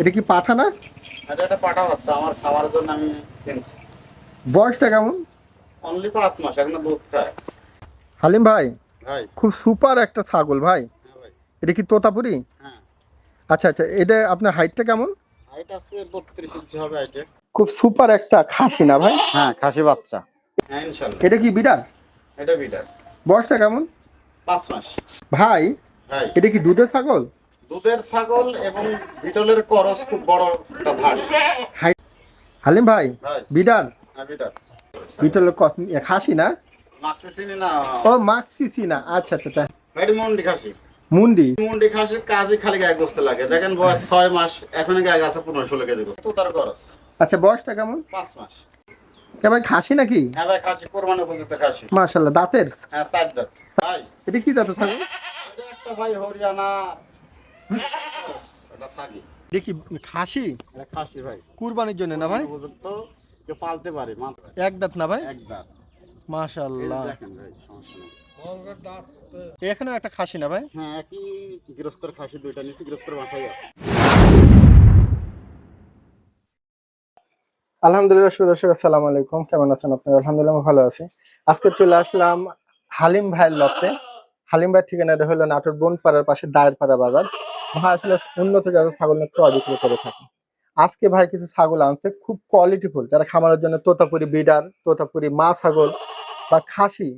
এটা কি পাঠা না? এটা পাঠা বাচ্চা আমার খাওয়ার জন্য আমি কিনছি। বয়সটা কেমন? অনলি পাঁচ মাস এখন দুধ খায়। হালিম ভাই ভাই। খুব সুপার একটা ছাগল ভাই। হ্যাঁ এটা কি তোতাপুরি? হ্যাঁ। আচ্ছা আচ্ছা এটা আপনার হাইটটা কেমন? হাইট আছে বত্রিশ ইঞ্চি হবে হাইটে খুব সুপার একটা খাসি না ভাই? হ্যাঁ খাসি বাচ্চা। হ্যাঁ এটা কি বিরাট এটা বিটার বয়সটা কেমন? পাঁচ মাস। ভাই ভাই। এটা কি দুধের ছাগল? দুধের ছাগল এবং বিটলের করস খুব বড় একটা ধাড়ি হালিম ভাই বিডার হ্যাঁ বিটলের কস- খাসি না? মাক্সি না। ও মাক্সিসি না আচ্ছা আচ্ছা আচ্ছা। এটা মুন্ডি খাসি। মুন্ডি? মুন্ডি খাসির কাজই খালি গায়ে গোস্ত লাগে। দেখেন বয়স ছয় মাস এখন গায়ে গেছে পনেরো ষোলো কেজি তো তার করস। আচ্ছা বয়সটা কেমন? পাঁচ মাস। কে ভাই খাসি নাকি? হ্যাঁ ভাই খাসি। কোরবানি উপযুক্ত খাসি। মাশাল্লাহ দাঁতের? হ্যাঁ দাঁত। ভাই। এটা কি ছাগল? এটা একটা ভাই হরিয়ানা এটা দেখি খাসি? খাসি ভাই। কুরবানির জন্য না ভাই? কেউ পালতে পারে এক দাঁত না ভাই? এক দাঁত। এখানে একটা খাসি না ভাই? হ্যাঁ একই গৃহস্থর খাসি দুইটা নিচে গৃহস্থর বাসায় আছে। আলহামদুলিল্লাহ সুদর্শক আসসালামু আলাইকুম। কেমন আছেন আপনারা? আলহামদুলিল্লাহ ভালো আছি। আজকে চলে আসলাম হালিম ভাইয়ের লতে হালিম ভাইয়ের ঠিকানাটা হলো নাটোর বনপাড়ার পাশে দায়ের পাড়া বাজার। ভাই আসলে উন্নত জাতের ছাগল ক্রয় বিক্রয় করে থাকে আজকে ভাই কিছু ছাগল আনছে খুব কোয়ালিটিফুল যারা খামারের জন্য তোতাপুরি বিডার তোতাপুরি মা ছাগল বা খাসি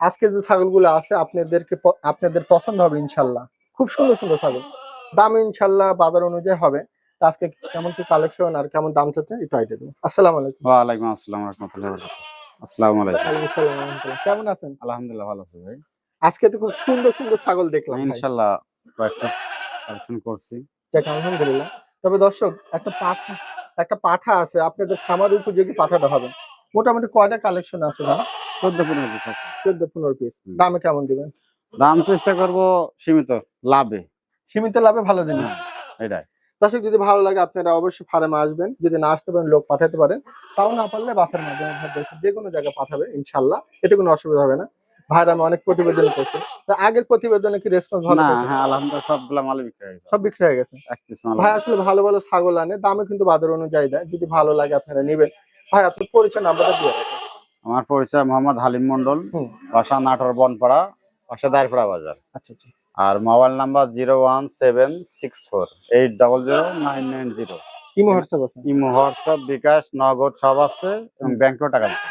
আজকে যে ছাগলগুলো আছে আপনাদেরকে আপনাদের পছন্দ হবে ইনশাল্লাহ। খুব সুন্দর সুন্দর ছাগল। দাম ইনশাল্লাহ বাজার অনুযায়ী হবে। আজকে কেমন কি কালেকশন আর কেমন দাম চাচ্ছে একটু আইডিয়া দিন আসসালামু আলাইকুম। ওয়ালাইকুম আসসালাম রহমতুল্লাহ আসসালামু আলাইকুম। ওয়ালাইকুম আসসালাম, রহমতুল্লাহ। কেমন আছেন? আলহামদুলিল্লাহ ভালো আছে ভাই। আজকে তো খুব সুন্দর সুন্দর ছাগল দেখলাম। ইনশাল্লাহ কয়েকটা কালেকশন করছি। দেখ আলহামদুলিল্লাহ। তবে দর্শক একটা পাঠা একটা পাঠা আছে আপনাদের খামার উপযোগী পাঠাটা হবে। মোটামুটি কয়টা কালেকশন আছে ভাই? চোদ্দ পনেরো পিস আছে। চোদ্দ পনেরো পিস দামে কেমন দিবেন? দাম চেষ্টা করব সীমিত লাভে। সীমিত লাভে ভালো দিবেন। এটাই। দর্শক যদি ভালো লাগে আপনারা অবশ্যই ফার্মে আসবেন। যদি না আসতে পারেন লোক পাঠাতে পারেন। তাও না পারলে বাসের মাধ্যমে যে কোনো জায়গায় পাঠাবে ইনশাল্লাহ। এতে কোনো অসুবিধা হবে না। ভাইরা আমি অনেক প্রতিবেদন করছি। আগের প্রতিবেদনে কি রেসপন্স ভালো না? হ্যাঁ আলহামদুলিল্লাহ সবগুলা মাল বিক্রি হয়ে গেছে। সব বিক্রি হয়ে গেছে? ভাই আসলে ভালো ভালো ছাগল আনে দামে কিন্তু বাজার অনুযায়ী দেয়। যদি ভালো লাগে আপনারা নেবেন। ভাই আপনার পরিচয় নাম্বারটা দিয়ে আমার পরিচয় মোহাম্মদ হালিম মন্ডল। বাসা নাটোর বনপাড়া বাসা দায়েরপাড়া বাজার। আচ্ছা আচ্ছা। আর mobile number zero one seven six four eight double zero nine nine zero. Imo WhatsApp আছে? ইমো হোয়াটসঅ্যাপ বিকাশ নগদ সব আছে এবং ব্যাংকেও টাকা দিতে।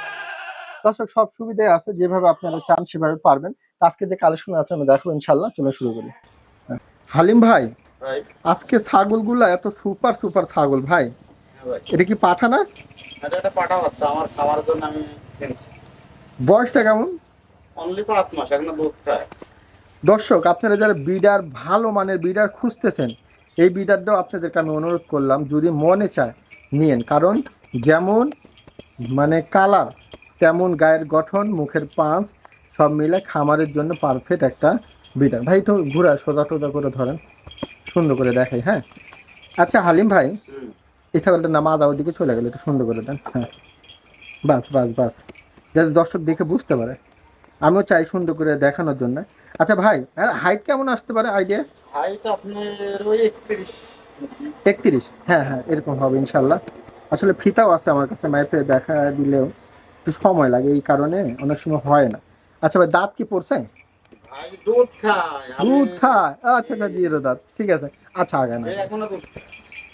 দর্শক সব সুবিধাই আছে যেভাবে আপনারা চান সেভাবে পারবেন। আজকে যে কালেকশন আছে আমি দেখব ইনশাল্লাহ চলে শুরু করি। হালিম ভাই ভাই। আজকে ছাগলগুলা এত সুপার সুপার ছাগল ভাই। হ্যাঁ এটা কি পাঠা না? এটা পাঠা বাচ্চা আমার খাওয়ার জন্য আমি কিনছি বয়সটা কেমন? অনলি পাঁচ মাস এখন দুধ খায়। দর্শক আপনারা যারা বিডার ভালো মানের বিডার খুঁজতেছেন এই বিডারটাও আপনাদেরকে আমি অনুরোধ করলাম যদি মনে চায় নিয়েন। কারণ যেমন মানে কালার তেমন গায়ের গঠন মুখের পাঁচ সব মিলে খামারের জন্য পারফেক্ট একটা বিডার ভাই তো ঘুরা সোজা টোজা করে ধরেন। সুন্দর করে দেখাই হ্যাঁ? আচ্ছা হালিম ভাই। এই ছাগলটার নাম আদা ওদিকে চলে গেলে একটু সুন্দর করে দেন হ্যাঁ। বাস বাস বাস। যাতে দর্শক দেখে বুঝতে পারে। আমিও চাই সুন্দর করে দেখানোর জন্য। আচ্ছা ভাই হাইট কেমন আসতে পারে আইডিয়া হাইট আপনার ওই একত্রিশ একত্রিশ? হ্যাঁ হ্যাঁ এরকম হবে ইনশাল্লাহ। আসলে ফিতাও আছে আমার কাছে ম্যাপে দেখা দিলেও। একটু সময় লাগে এই কারণে অনেক সময় হয় না। আচ্ছা ভাই দাঁত কি পড়ছে? দুধ খায় দুধ খায় আচ্ছা আচ্ছা দিয়ে দাঁত। ঠিক আছে। আচ্ছা আগে না।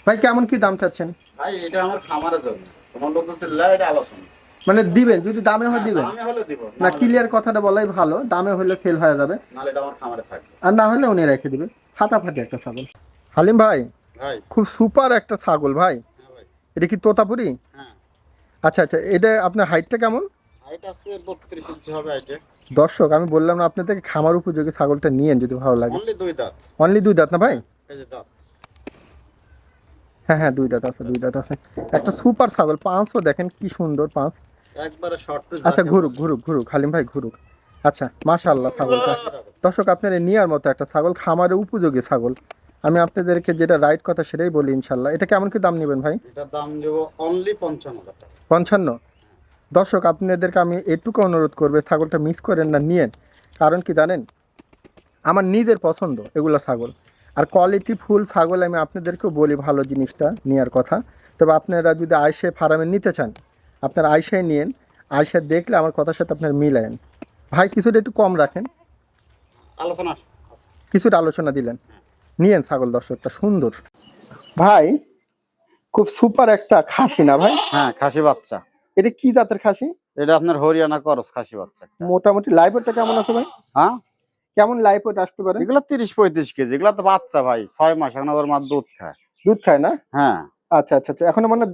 ভাই কেমন কি দাম চাচ্ছেন? ভাই এটা আমার খামারের জন্য। তোমার লোক লাই এটা আলোচনা। মানে দিবেন যদি দামে হয় দিবেন। আমি হলে দিব না ক্লিয়ার কথাটা বলাই ভালো। দামে হলে ফেল হয়ে যাবে। নাহলে আমার খামারে থাকবে। আর না হলে উনি রেখে দিবে। ফাটাফাটি একটা ছাগল। হালিম ভাই খুব সুপার একটা ছাগল ভাই। হ্যাঁ ভাই। এটা কি তোতাপুরি? হ্যাঁ আচ্ছা আচ্ছা এটা আপনার হাইটটা কেমন? হাইট আছে বত্রিশ ইঞ্চি হবে হাইটে দর্শক আমি বললাম না আপনাদেরকে খামার উপযোগী ছাগলটা নিয়েন যদি ভালো লাগে। অনলি দুই দাঁত। অনলি দুই দাঁত না ভাই? এই যে দাঁত। হ্যাঁ হ্যাঁ দুই দাঁত আছে দুই দাঁত আছে। একটা সুপার ছাগল পাঁচও দেখেন কি সুন্দর পাঁচ। একবারে শর্ট আচ্ছা ঘুরুক ঘুরুক ঘুরুক হালিম ভাই ঘুরুক। আচ্ছা মাশাআল্লাহ ছাগলটা। দর্শক আপনারা নেওয়ার মতো একটা ছাগল খামারে উপযোগী ছাগল। আমি আপনাদেরকে যেটা রাইট কথা সেটাই বলি ইনশাল্লাহ এটা কেমন কি দাম নেবেন ভাই? এটার দাম দেব অনলি পঞ্চান্ন হাজার টাকা। পঞ্চান্ন। দর্শক আপনাদেরকে আমি এটুকু অনুরোধ করবে ছাগলটা মিস করেন না নিয়েন। কারণ কি জানেন? আমার নিজের পছন্দ এগুলো ছাগল। আর কোয়ালিটি ফুল ছাগল আমি আপনাদেরকেও বলি ভালো জিনিসটা নেওয়ার কথা। তবে আপনারা যদি আইসে ফার্মে নিতে চান আপনারা আইসায় নিয়েন। আইসা দেখলে আমার কথার সাথে আপনার মিলায়েন। ভাই কিছুটা একটু কম রাখেন। আলোচনা কিছুটা আলোচনা দিলেন। নিয়েন ছাগল দর্শকটা সুন্দর। ভাই খুব সুপার একটা খাসি না ভাই? হ্যাঁ খাসি বাচ্চা। এটা কি জাতের খাসি? এটা আপনার হরিয়ানা করস খাসি বাচ্চা। মোটামুটি লাইফটা কেমন আছে ভাই? হ্যাঁ? কেমন লাইফট আসতে পারে? এগুলো তিরিশ পঁয়ত্রিশ কেজি এগুলো তো বাচ্চা ভাই ছয় মাস এখন ওর মা দুধ খায়। দুধ খায় না? হ্যাঁ। আচ্ছা আচ্ছা আচ্ছা এখনও মনে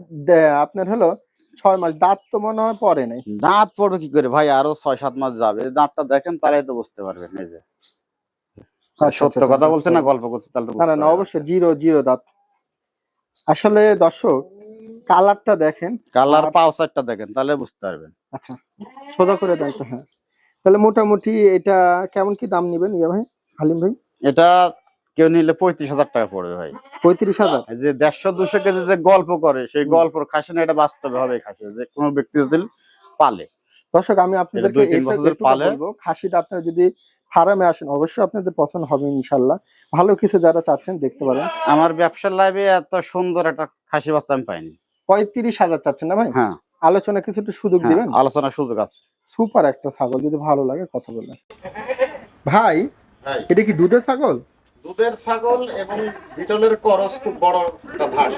আপনার হলো ছয় মাস দাঁত তো মনে হয় পরে নাই। দাঁত পড়বে কি করে ভাই আরও ছয় সাত মাস যাবে। দাঁতটা দেখেন তাহলে তো বুঝতে পারবেন এই যে। আচ্ছা, সত্য আচ্ছা, কথা আচ্ছা। বলছে না গল্প করছে তাহলে না না। অবশ্যই জিরো জিরো দাঁত। আসলে দর্শক কালারটা দেখেন। কালার সাইডটা দেখেন তাহলে বুঝতে পারবেন। আচ্ছা সোজা করে দেন তো হ্যাঁ। তাহলে মোটামুটি এটা কেমন কি দাম নেবেন ইয়া ভাই হালিম ভাই? এটা কেউ নিলে পঁয়ত্রিশ হাজার টাকা পড়বে ভাই। পঁয়ত্রিশ হাজার? যে দেড়শো দুশো কেজি যে গল্প করে সেই গল্পর খাসি না এটা বাস্তবে হবে খাসি যে কোনো ব্যক্তি যদি পালে। দর্শক আমি একটু পালে। খাসিটা আপনারা যদি ফার্মে আসেন অবশ্যই আপনাদের পছন্দ হবে ইনশাল্লাহ। ভালো কিছু যারা চাচ্ছেন দেখতে পারেন। আমার ব্যবসার লাইফে এত সুন্দর একটা খাসি বাচ্চা আমি পাইনি। পঁয়ত্রিশ হাজার চাচ্ছেন না ভাই? হ্যাঁ। আলোচনা কিছু একটু সুযোগ হ্যাঁ, দিবেন? আলোচনার সুযোগ আছে। সুপার একটা ছাগল যদি ভালো লাগে কথা বলবেন। ভাই এটা কি দুধের ছাগল? দুধের ছাগল এবং বিটলের করস খুব বড় একটা ভার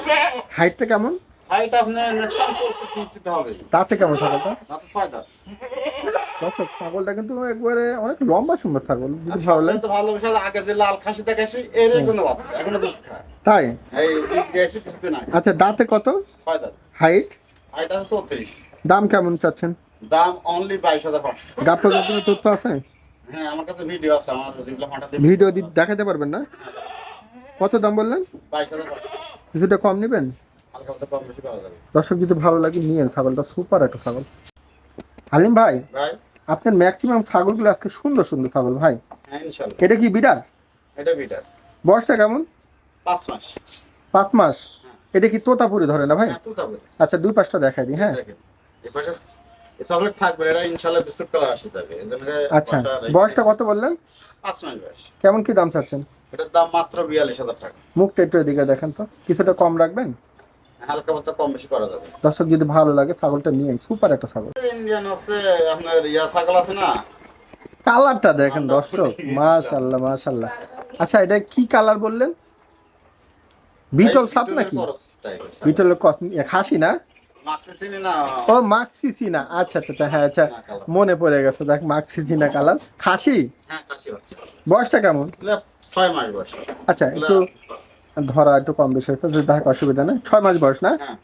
হাইটটা কেমন? হাইট আপনার ম্যাক্সিমাম চল্লিশ ইঞ্চিতে হবে। তাতে কেমন ছাগলটা? না তো ছয় দাঁত। দর্শক ছাগলটা কিন্তু একবারে অনেক লম্বা সুন্দর ছাগল আর যদি ভালো লাগে। সবচেয়ে ভালো বিষয় আগে যে লাল খাসি দেখাইছি এর কোনো বাচ্চা এখনও দুধ খায়। তাই? এই আগে আচ্ছা দাঁতে কত? ছয় দাঁত। হাইট? হাইট আছে চৌত্রিশ। দাম কেমন চাচ্ছেন? দাম অনলি বাইশ হাজার পাঁচশো। তথ্য আছে? হ্যাঁ আমার কাছে ভিডিও আছে আমার যেগুলো পাঠাতে ভিডিও দেখাতে পারবেন না? কত দাম বললেন? বাইশ হাজার পাঁচশো। কিছুটা কম নেবেন? দর্শক যদি ভালো লাগে নিয়েন ছাগলটা। সুপার একটা ছাগল। হালিম ভাই আপনার ম্যাক্সিমাম ছাগলগুলো আজকে সুন্দর সুন্দর ছাগল ভাই। হ্যাঁ এটা কি বিড়াল? এটা বিটার বয়সটা কেমন? পাঁচ মাস। পাঁচ মাস। এটা কি তোতাপুরি ধরে না ভাই? হ্যাঁ আচ্ছা দুই পাঁচটা দেখাই দিই হ্যাঁ। দেখেন এই পাশে এই চকলেট থাকবে এটা ইনশাল্লাহ বিস্কুট কালার আসে যাবে। আচ্ছা বয়সটা কত বললেন? পাঁচ মাস বয়স। কেমন কি দাম চাচ্ছেন? এটার দাম মাত্র বিয়াল্লিশ হাজার টাকা। মুখটা একটু এদিকে দেখেন তো। কিছুটা কম রাখবেন? হালকা মতো কম বেশি করা যাবে। দর্শক যদি ভালো লাগে ছাগলটা নিয়ে সুপার একটা ছাগল। ইন্ডিয়ান হচ্ছে আপনার ইয়া ছাগল আছে না? কালারটা দেখেন দর্শক। মাশাল্লাহ মাশাল্লাহ। আচ্ছা এটা কি কালার বললেন? বিটল সাপ নাকি? বিটলের কস খাসি না? ও মাক্সিসি না আচ্ছা আচ্ছা আচ্ছা, হ্যাঁ আচ্ছা মনে পড়ে গেছে দেখ মাক্সিসি না কালার। খাসি? হ্যাঁ বয়সটা কেমন? ছয় মাস বয়স। আচ্ছা একটু ধরা একটু কম বেশি হয়েছে যদি দেখ অসুবিধা নেই। ছয় মাস বয়স না? হ্যাঁ।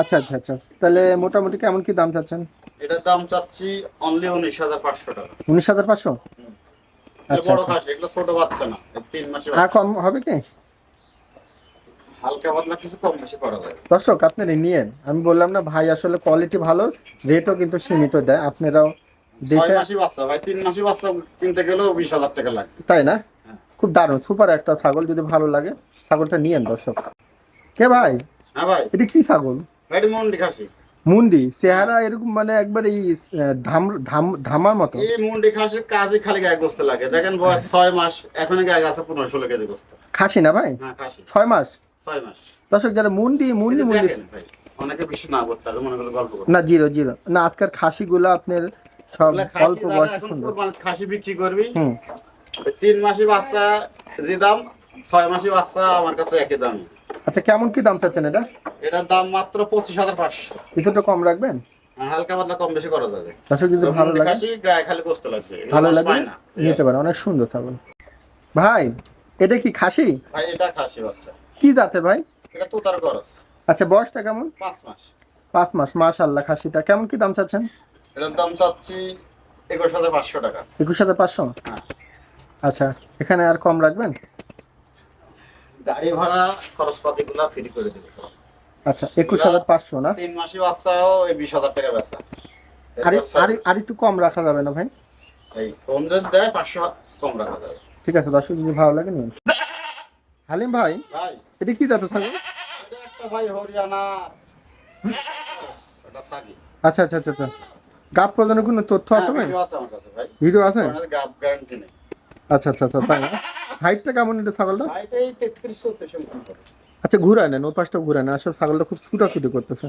আচ্ছা আচ্ছা আচ্ছা। তাহলে মোটামুটি কেমন কি দাম চাচ্ছেন? এটার দাম চাচ্ছি অনলি উনিশ হাজার পাঁচশো টাকা। উনিশ হাজার পাঁচশো? আচ্ছা বড় আচ্ছা এগুলো ছোট বাচ্চা না। তিন মাসে আর কম হবে কি? হালকা পাতলা কিছু কম বেশি করা যায়। দর্শক আপনারা নিয়েন। আমি বললাম না ভাই আসলে কোয়ালিটি ভালো রেটও কিন্তু সীমিত দেয়। আপনারাও দেখে মাসি বাচ্চা ভাই। তিন মাসি বাচ্চা কিনতে গেলেও বিশ হাজার টাকা লাগবে তাই না? হ্যাঁ। খুব দারুণ সুপার একটা ছাগল যদি ভালো লাগে। ছাগলটা নিয়েন দর্শক। কে ভাই? হ্যাঁ ভাই। এটা কি ছাগল? ভাই এটা মন্ডি খাসি। মুন্ডি? চেহারা এরকম মানে একবার এই ধাম ধাম ধামার মতো। এই মুন্ডি খাসির কাজে খালি গায়ে গোস্ত লাগে। দেখেন বয়স ছয় মাস এখন গায়ে আছে পনেরো ষোলো কেজি গোস্ত। খাসি না ভাই? হ্যাঁ খাসি। ছয় মাস? ছয় মাস। দর্শক যারা মুন্ডি মুন্ডি মুন্ডি দেখেন ভাই অনেকে বেশি না করতে পারে মনে করলে গল্প না জিরো জিরো। না আজকের খাসিগুলো আপনার সব খাসি অল্প বয়সে খাসি বিক্রি করবি। হুম। তিন মাসি বাচ্চা যে দাম ছয় মাসি বাচ্চা আমার কাছে একই দাম। আচ্ছা কেমন কি দাম চাচ্ছেন এটা? এটার দাম মাত্র পঁচিশ হাজার পাঁচশো। কিছুটা কম রাখবেন? হালকা পাতলা কম বেশি করা যাবে। দর্শক যদি ভালো লাগে। গায়ে খালি গোস্ত লাগবে। ভালো মাছ লাগে? পায় না। নিতে পারেন অনেক সুন্দর ছাগল। ভাই এটা কি খাসি? ভাই এটা খাসি বাচ্চা। কি জাতে ভাই? এটা তো তার খরচ আচ্ছা বয়সটা কেমন? পাঁচ মাস। পাঁচ মাস খাসিটা। কেমন কি দাম চাচ্ছেন? এটার দাম চাচ্ছি একুশ হাজার পাঁচশো টাকা। একুশ হাজার পাঁচশো? হ্যাঁ। আচ্ছা এখানে আর কম রাখবেন? গাড়ি ভাড়া খরচপাতি গুলা ফ্রি করে দিবে। আচ্ছা একুশ হাজার পাঁচশো না? তিন মাসি বাচ্চাও এই বিশ হাজার টাকা বেচা। আর একটু কম রাখা যাবে না ভাই? এই ফোন যদি দেয় পাঁচশো কম রাখা যাবে। ঠিক আছে দর্শক যদি ভালো লাগে নিন। হালিম ভাই ভাই। এটা কি থাকবে একটা ভাই হরিয়ানা। আচ্ছা আচ্ছা আচ্ছা আচ্ছা। গাপ প্রদানের কোনো তথ্য আছে কাছে ভাই। ভিডিও আছে? গাপ গ্যারান্টি নেই। আচ্ছা আচ্ছা আচ্ছা তাই না? হাইটটা কেমন এটা ছাগলটা। আচ্ছা ঘুরায় নেন ও পাশটা ঘুরায় না আসলে ছাগলটা খুব ছুটাছুটি করতেছে।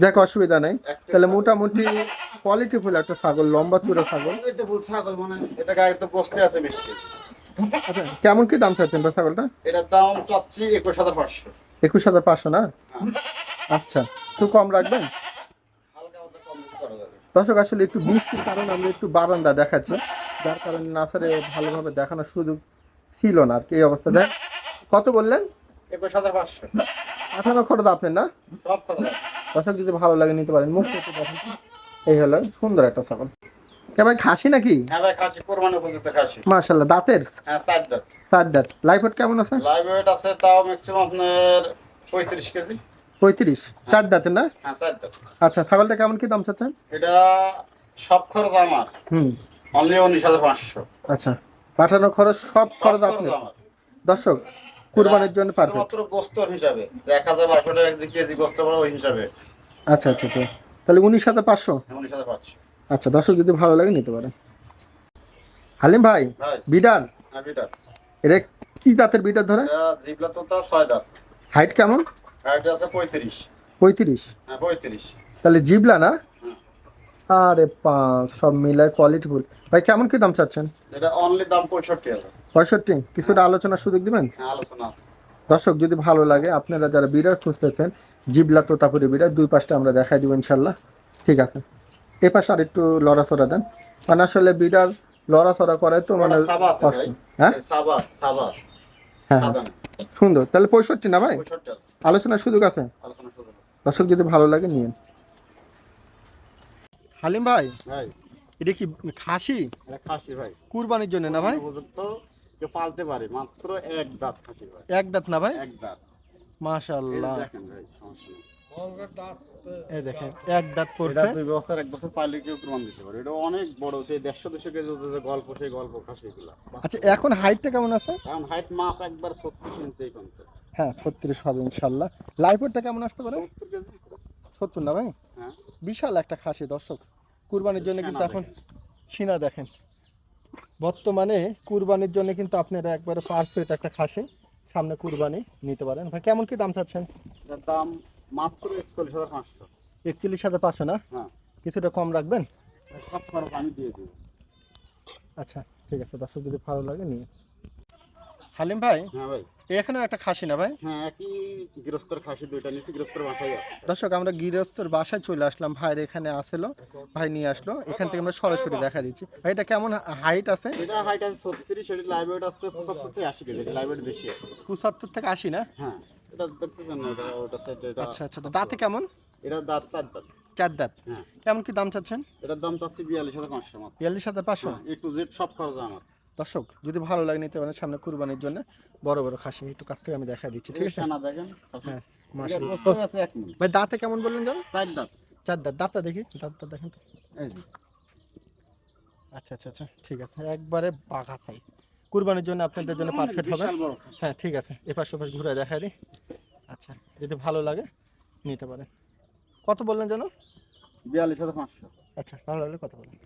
যাক অসুবিধা নেই। তাহলে মোটামুটি কোয়ালিটি ফুল একটা ছাগল লম্বা চূড়া ছাগল। ছাগল মানে এটা গায়ে তো বসতে আছে বেশ আচ্ছা কেমন কি দাম চাচ্ছেন তো ছাগলটা? এটার দাম চাচ্ছি একুশ হাজার পাঁচশো। একুশ হাজার পাঁচশো না? আচ্ছা একটু কম রাখবেন? দর্শক আসলে একটু বৃষ্টির কারণে আমরা একটু বারান্দা দেখাচ্ছি। যার কারণে নাসারে ভালোভাবে দেখানোর সুযোগ ছিল না আর কি এই অবস্থা দেখ কত বললেন? একুশ হাজার পাঁচশো। আঠারো খরচ আপনার না? সব দর্শক যদি ভালো লাগে নিতে পারেন। মুখ এই হলো সুন্দর একটা ছাগল। কে ভাই খাসি নাকি? হ্যাঁ ভাই খাসি কোরবানি উপযুক্ত খাসি। মাশাল্লাহ দাঁতের? হ্যাঁ দাঁত। চার দাঁত। লাইফট কেমন আছে? ওয়েট আছে তাও ম্যাক্সিমাম আপনার পঁয়ত্রিশ কেজি। পঁয়ত্রিশ? চার দাঁতের না? হ্যাঁ দাঁত। আচ্ছা ছাগলটা কেমন কি দাম চাচ্ছেন? এটা সব খরচ আমার। হুম। অনলি উনিশ হাজার পাঁচশো। আচ্ছা। পাঠানো খরচ সব খরচ আপনার দর্শক কুরবানির জন্য পারফেক্ট। মাত্র গোস্তর হিসাবে। এক হাজার বারোশো টাকা যে কেজি গোস্ত পড়ে ওই হিসাবে। আচ্ছা আচ্ছা আচ্ছা। তাহলে উনিশ হাজার পাঁচশো? উনিশ হাজার পাঁচশো। আচ্ছা দর্শক যদি ভালো লাগে নিতে পারেন। হালিম ভাই বিডার হ্যাঁ বিটা এটা কি দাঁতের বিডার ধরে জিবলা তো তা ছয় দাঁত। হাইট কেমন? হাইট আছে পঁয়ত্রিশ। পঁয়ত্রিশ। হ্যাঁ পঁয়ত্রিশ। তাহলে জিবলা না। আরে পাঁচ সব মিলায় কোয়ালিটি ফুল ভাই কেমন কি দাম চাচ্ছেন? এটা অনলি দাম পঁয়ষট্টি হাজার। পঁয়ষট্টি? কিছুটা আলোচনার সুযোগ দিবেন? হ্যাঁ আলোচনা দর্শক যদি ভালো লাগে আপনারা যারা বিড়ার খুঁজতেছেন জিবলা তোতাপুরি বিড়ার দুই পাশটা আমরা দেখাই দিব ইনশাল্লাহ। ঠিক আছে। এ পাশে আর একটু লড়াচড়া দেন। মানে আসলে বিড়ার লড়াচড়া করে তো মানে ওটা সাবা আছে কষ্ট। ভাই হ্যাঁ সাবা সাবা। হ্যাঁ। সুন্দর। তাহলে পঁয়ষট্টি না ভাই? পঁয়ষট্টি হাজার। আলোচনার সুযোগ আছে? আলোচনা করো। দর্শক যদি ভালো লাগে নিন হালিম ভাই? ভাই। এটা কি খাসি? খাসি ভাই। কুরবানির জন্য না ভাই? কেউ পালতে পারে মাত্র এক দাঁত খাসি ভাই। এক দাঁত না ভাই? এক দাঁত। এই মাশাআল্লাহ দেখেন ভাই এই দেখেন এক দাঁত পড়ছে। দুই বছর এক বছর পাইলে কেউ প্রমাণ দিতে পারে। এটা অনেক বড় সেই দেড়শো দুশো কেজি গল্প সেই গল্প আচ্ছা এখন হাইটটা কেমন আছে? কারণ হাইট মাপ একবার ইঞ্চি এই হ্যাঁ ছত্রিশ হবে ইনশাল্লাহ লাইফটা কেমন আসতে পারে? সত্তর কেজি। সত্তর না ভাই? হ্যাঁ। বিশাল একটা খাসি দর্শক। কুরবানির জন্য কিন্তু এখন সিনা দেখেন। বর্তমানে কুরবানির জন্য কিন্তু আপনারা একবারে পারফেক্ট একটা খাসি সামনে কুরবানি নিতে পারেন। ভাই কেমন কি দাম চাচ্ছেন? দাম মাত্র একচল্লিশ হাজার পাঁচশো। একচল্লিশ হাজার পাঁচশো না? হ্যাঁ। কিছুটা কম রাখবেন? সব খরচ আমি দিয়ে দেবো। আচ্ছা ঠিক আছে। দর্শক যদি ভালো লাগে নিয়ে। হালিম ভাই হ্যাঁ ভাই। এখানেও একটা খাসি না ভাই? হ্যাঁ একই গৃহস্থর খাসি দুইটা নিচে গৃহস্থর বাসায় আছে। দর্শক আমরা গৃহস্থর বাসায় চলে আসলাম ভাইয়ের এখানে আসলো ভাই নিয়ে আসলো। এখান থেকে আমরা সরাসরি দেখা দিচ্ছি। ভাই এটা কেমন হাইট আছে? এটা হাইট আছে ছত্রিশ এটা লাইভ ওয়েট আছে পঁচাত্তর থেকে আশি কেজি লাইভ ওয়েট বেশি আছে। পঁচাত্তর থেকে আশি না? হ্যাঁ এটা দেখতেছেন না এটা ওটা সাইড আচ্ছা আচ্ছা দাঁতে কেমন? এটা দাঁত চার দাঁত। চার দাঁত। হ্যাঁ। কেমন কি দাম চাচ্ছেন? এটার দাম চাচ্ছি বিয়াল্লিশ হাজার পাঁচশো বিয়াল্লিশ হাজার পাঁচশো? এ টু জেড সব খরচ আমার। দর্শক যদি ভালো লাগে নিতে পারেন সামনে কুরবানির জন্য। বড় বড় খাসি একটু কাছ থেকে আমি দেখা দিচ্ছি ঠিক আছে? হ্যাঁ ভাই দাঁতে কেমন বললেন যেন? চার দাঁত। চার দাঁত দাঁতটা দেখি দাঁতটা দেখেন তো। আচ্ছা আচ্ছা আচ্ছা ঠিক আছে। একবারে বাঘা সাইজ কুরবানির জন্য আপনাদের জন্য পারফেক্ট হবে। হ্যাঁ ঠিক আছে। এপাশ ওপাশ ঘুরে দেখা দিই। আচ্ছা যদি ভালো লাগে নিতে পারেন। কত বললেন যেন? বিয়াল্লিশ হাজার পাঁচশো। আচ্ছা ভালো লাগলে কত বললেন?